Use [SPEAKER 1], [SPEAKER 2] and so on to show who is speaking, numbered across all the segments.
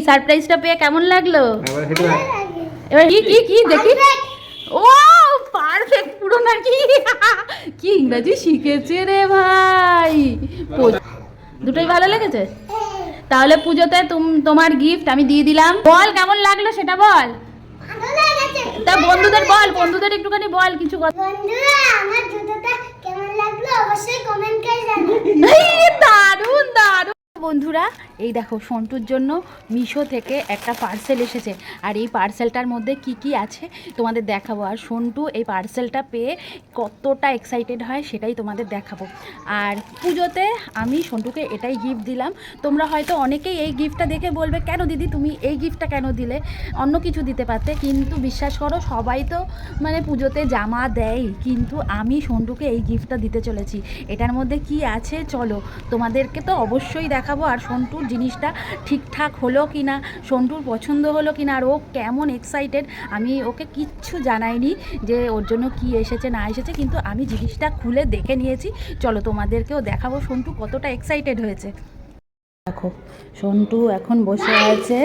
[SPEAKER 1] সারপ্রাইজটা পেয়ে কেমন লাগল?
[SPEAKER 2] এবার।
[SPEAKER 1] কি কি কি দেখি। ও পারফেক্ট পুরো নাকি? কি ইংরাজি শিখেছে রে ভাই। দুটোই ভালো লেগেছে? তাহলে পুজোতে তুম- তোমার গিফট আমি দিয়ে দিলাম। বল কেমন লাগল সেটা বল। তা বন্ধুদের বল বন্ধুদের একটুখানি বল কিছু কথা।
[SPEAKER 3] বন্ধুরা আমার জুতোটা কেমন লাগল অবশ্যই কমেন্ট করে জানাবেন
[SPEAKER 1] এই, দারুণ দারুণ। বন্ধুরা এই দেখো, সন্টুর জন্য মিশো থেকে একটা পার্সেল এসেছে। আর এই পার্সেলটার মধ্যে কি কি আছে তোমাদের দেখাবো। আর সন্টু এই পার্সেলটা পেয়ে কতটা এক্সাইটেড হয় সেটাই তোমাদের দেখাবো। আর পুজোতে আমি সন্টুকে এটাই গিফট দিলাম। তোমরা হয়তো অনেকেই এই গিফটটা দেখে বলবে, কেন দিদি তুমি এই গিফটটা কেন দিলে? অন্য কিছু দিতে পারতে, কিন্তু বিশ্বাস করো, সবাই তো মানে পুজোতে জামা দেয় কিন্তু আমি সন্টুকে এই গিফটটা দিতে চলেছি। এটার মধ্যে কি আছে? চলো, তোমাদেরকে তো অবশ্যই দেখাবো। আর সন্টুর জিনিসটা ঠিকঠাক হলো কি না সন্টুর পছন্দ হলো কি না আর ও কেমন এক্সাইটেড আমি ওকে কিচ্ছু জানাইনি যে ওর জন্য কি এসেছে, না এসেছে, কিন্তু আমি জিনিসটা খুলে দেখে নিয়েছি। চলো তোমাদেরকেও দেখাবো সন্টু কতটা এক্সাইটেড হয়েছে। দেখো, সন্টু এখন বসে আছে,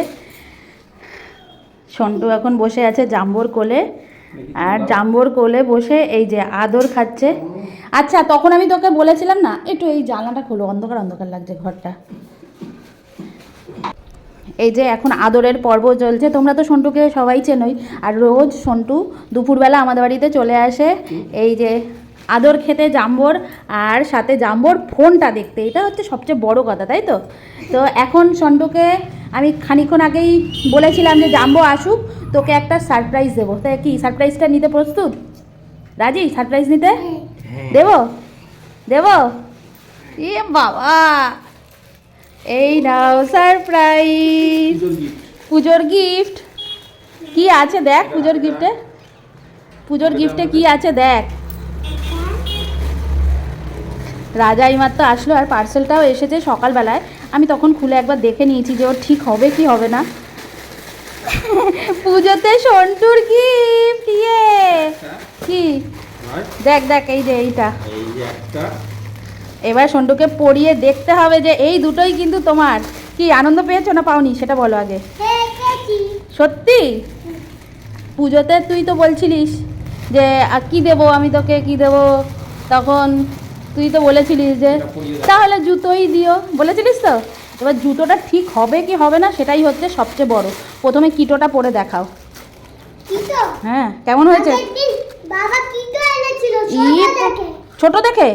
[SPEAKER 1] সন্টু এখন বসে আছে জাম্বোর কোলে, আর জাম্বোর কোলে বসে এই যে আদর খাচ্ছে। আচ্ছা তখন আমি তোকে বলেছিলাম না, একটু এই জানলাটা খোলো, অন্ধকার অন্ধকার লাগছে ঘরটা। এই যে এখন আদরের পর্ব চলছে তোমরা তো সন্টুকে সবাই চেনোই। আর রোজ সন্টু দুপুরবেলা আমাদের বাড়িতে চলে আসে এই যে আদর খেতে জাম্বর আর সাথে জাম্বর ফোনটা দেখতে। এটা হচ্ছে সবচেয়ে বড় কথা তাই তো? তো এখন সন্টুকে আমি খানিক্ষণ আগেই বলেছিলাম যে জাম্বো আসুক তোকে একটা সারপ্রাইজ দেবো। তাই কি সারপ্রাইজটা নিতে প্রস্তুত? রাজি? সারপ্রাইজ নিতে? দেবো? দেব? এ বাবা! এই নাও সারপ্রাইজ পুজোর গিফট কি আছে দেখ পুজোর গিফটে পুজোর গিফটে কি আছে দেখ? রাজা এইমাত্র আসলো আর পার্সেলটাও এসেছে সকালবেলায়। আমি তখন খুলে একবার দেখে নিয়েছি যে ওর ঠিক হবে কি হবে না। পুজোতে সন্টুর গিফট ইয়ে। কি? দেখ দেখ এই যে এইটা।
[SPEAKER 2] এই যে একটা।
[SPEAKER 1] এবার সন্টুকে পরিয়ে দেখতে হবে যে এই দুটোই কিন্তু তোমার। কি আনন্দ পেয়েছ না পাওনি? সেটা বলো আগে। সত্যি? পুজোতে তুই তো বলছিলিস যে কি দেবো আমি তোকে? কি দেবো? তখন তুই তো বলেছিলিস যে। তাহলে জুতোই দিও। বলেছিলিস তো? এবার জুতোটা ঠিক হবে কি হবে না সেটাই হচ্ছে সবচেয়ে বড়। প্রথমে কিটোটা পরে দেখাও। হ্যাঁ কেমন হয়েছে?
[SPEAKER 3] ছোট দেখে।
[SPEAKER 1] ছোট দেখে?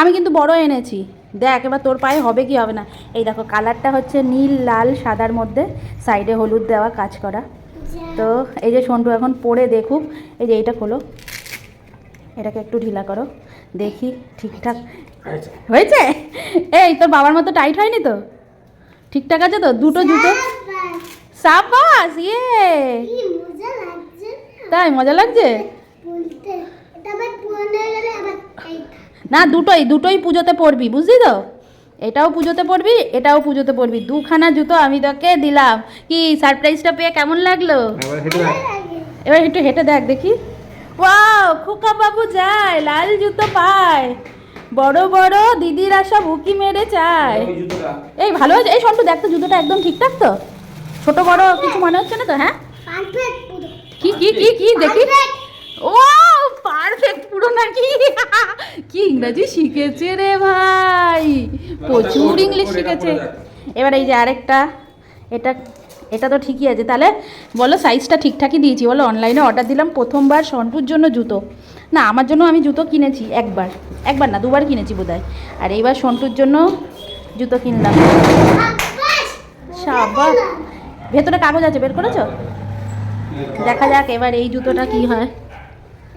[SPEAKER 1] আমি কিন্তু বড় এনেছি। দেখ এবার তোর পায়ে হবে কি হবে না। এই দেখো কালারটা হচ্ছে নীল লাল সাদার মধ্যে। সাইডে হলুদ দেওয়া কাজ করা। তো এই যে সন্টু এখন পরে দেখুক। এই যে এইটা খোলো। এটাকে একটু ঢিলা করো। দেখি ঠিকঠাক।
[SPEAKER 2] আচ্ছা
[SPEAKER 1] হয়েছে? এই তোর বাবার মতো টাইট হয়নি তো? ঠিকঠাক আছে তো? দুটো জুতো? সাবাস ইয়ে। তাই মজা লাগছে? না দুটোই দুটোই পুজোতে পরবি বুঝলি তো? এটাও পুজোতে পড়বি এটাও পুজোতে পড়বি। দুখানা জুতো আমি তোকে দিলাম। কি সারপ্রাইজটা পেয়ে কেমন লাগল?
[SPEAKER 2] এবার
[SPEAKER 1] একটু হেঁটে দেখ দেখি। ওয়াও খোকা বাবু যায় লাল জুতো পায়। বড় বড় দিদিরা সব উকি মেরে চায়। এই ভালো হয়েছে। এই সন্টু দেখ তো জুতোটা একদম ঠিকঠাক তো? ছোট বড় কিছু মনে হচ্ছে না তো হ্যাঁ? কি কি কি কি দেখি। ও পুরো নাকি? কি ইংরাজি শিখেছে রে ভাই? প্রচুর ইংলিশ শিখেছে। এবার এই যে আরেকটা, এটা এটা তো ঠিকই আছে। তাহলে বলো সাইজটা ঠিকঠাকই দিয়েছি। বলো অনলাইনে অর্ডার দিলাম প্রথমবার সন্টুর জন্য জুতো। না, আমার জন্য আমি জুতো কিনেছি একবার। একবার না, দুবার কিনেছি বোধহয়। আর এইবার সন্টুর জন্য জুতো কিনলাম।
[SPEAKER 3] সাবাস!
[SPEAKER 1] ভেতরে কাগজ আছে, বের করেছ? দেখা যাক এবার এই জুতোটা কি হয়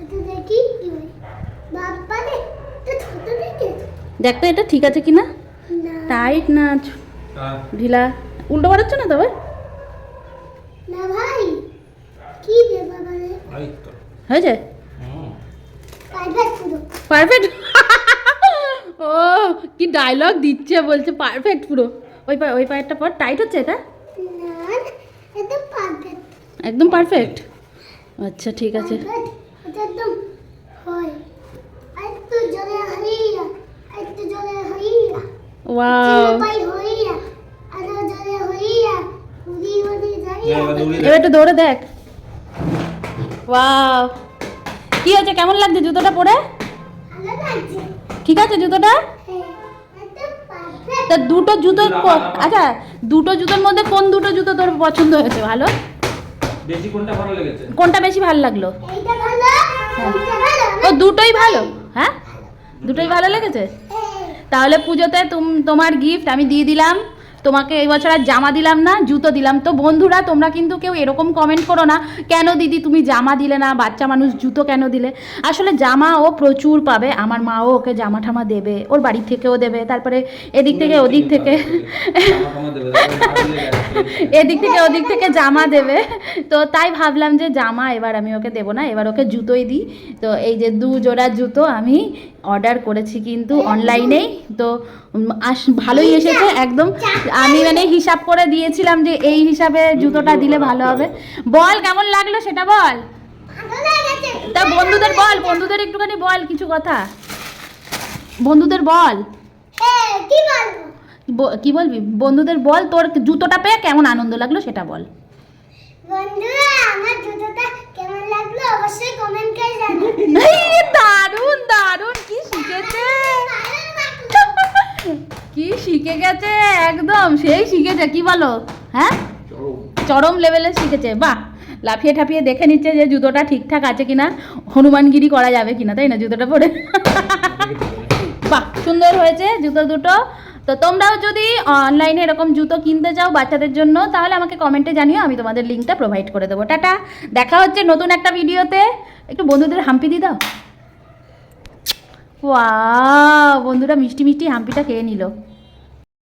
[SPEAKER 3] এটা দেখি কি হয় বাবা রে এটা ছোট দেখে
[SPEAKER 1] তো এটা ঠিক আছে কি না।
[SPEAKER 3] না
[SPEAKER 1] টাইট না ঢিলা। উল্টো পারাচ্ছ না তবে?
[SPEAKER 3] না ভাই। কি দে বাবা রে
[SPEAKER 2] এই তো।
[SPEAKER 1] হয়েছে?
[SPEAKER 3] পারফেক্ট
[SPEAKER 1] ও কি ডায়লগ দিচ্ছে বলছে পারফেক্ট পুরো। ওই পা ওই পায়েরটা পর টাইট হচ্ছে এটা?
[SPEAKER 3] না পারফেক্ট
[SPEAKER 1] একদম পারফেক্ট আচ্ছা ঠিক আছে।
[SPEAKER 3] একদম হয় আর তো জলে হইয়া আর তো জলে হইয়া
[SPEAKER 1] ওয়াও
[SPEAKER 3] পাই হইয়া আর জলে হইয়া পুরো
[SPEAKER 2] না, এবার
[SPEAKER 1] একটু দৌড়ে দেখ। ওয়াও কি হয়েছে? কেমন লাগছে জুতোটা পরে? ঠিক আছে জুতোটা?
[SPEAKER 3] হ্যাঁ
[SPEAKER 1] তা দুটো জুতো আচ্ছা দুটো জুতোর মধ্যে কোন দুটো জুতো তোর পছন্দ হয়েছে? ভালো?
[SPEAKER 2] বেশি কোনটা ভালো লেগেছে?
[SPEAKER 1] কোনটা বেশি ভালো লাগল?
[SPEAKER 3] এইটা ভালো।
[SPEAKER 1] ও দুটোই ভালো। হ্যাঁ? দুটোই ভালো লেগেছে?
[SPEAKER 3] হ্যাঁ।
[SPEAKER 1] তাহলে পুজোতে তুম তোমার গিফট আমি দিয়ে দিলাম। তোমাকে এই বছর আর জামা দিলাম না জুতো দিলাম। তো বন্ধুরা তোমরা কিন্তু কেউ এরকম কমেন্ট করো না কেন দিদি তুমি জামা দিলে না বাচ্চা মানুষ জুতো কেন দিলে? আসলে জামা ও প্রচুর পাবে আমার মাও ওকে জামা ঠামা দেবে ওর বাড়ি থেকেও দেবে তারপরে এদিক থেকে ওদিক থেকে। এদিক থেকে ওদিক থেকে জামা দেবে। তো তাই ভাবলাম যে জামা এবার আমি ওকে দেবো না এবার ওকে জুতোই দিই। তো এই যে দু জোড়া জুতো আমি অর্ডার করেছি কিন্তু অনলাইনেই তো আস ভালোই এসেছে একদম। আমি মানে হিসাব করে দিয়েছিলাম যে এই হিসাবে জুতোটা দিলে ভালো হবে। বল কেমন লাগল সেটা বল। তা বন্ধুদের বল বন্ধুদের একটুখানি বল কিছু কথা। বন্ধুদের বল।
[SPEAKER 3] হ্যাঁ কি বলব?
[SPEAKER 1] ব- কি বলবি? বন্ধুদের বল তোর জুতোটা পেয়ে কেমন আনন্দ লাগল সেটা বল
[SPEAKER 3] বন্ধুরা আমার জুতোটা কেমন লাগল অবশ্যই কমেন্ট করে জানাবেন
[SPEAKER 1] এই, দারুণ দারুণ কি শিখেছে
[SPEAKER 3] ভালো লাগল
[SPEAKER 1] কি শিখে গেছে একদম সেই শিখেছে কি বলো? হ্যাঁ? চরম। লেভেলে শিখেছে বাহ! লাফিয়ে ঠাপিয়ে দেখে নিচ্ছে যে জুতোটা ঠিকঠাক আছে কিনা হনুমানগিরি করা যাবে কিনা তাই না জুতোটা পরে? বাহ সুন্দর হয়েছে জুতো দুটো। তো তোমরাও যদি অনলাইনে এরকম জুতো কিনতে চাও বাচ্চাদের জন্য তাহলে আমাকে কমেন্টে জানিও আমি তোমাদের লিঙ্কটা প্রোভাইড করে দেবো। টাটা! দেখা হচ্ছে নতুন একটা ভিডিওতে একটু বন্ধুদের হাম্পি দি দাও। ওয়া বন্ধুরা মিষ্টি মিষ্টি হাম্পিটা খেয়ে নিল।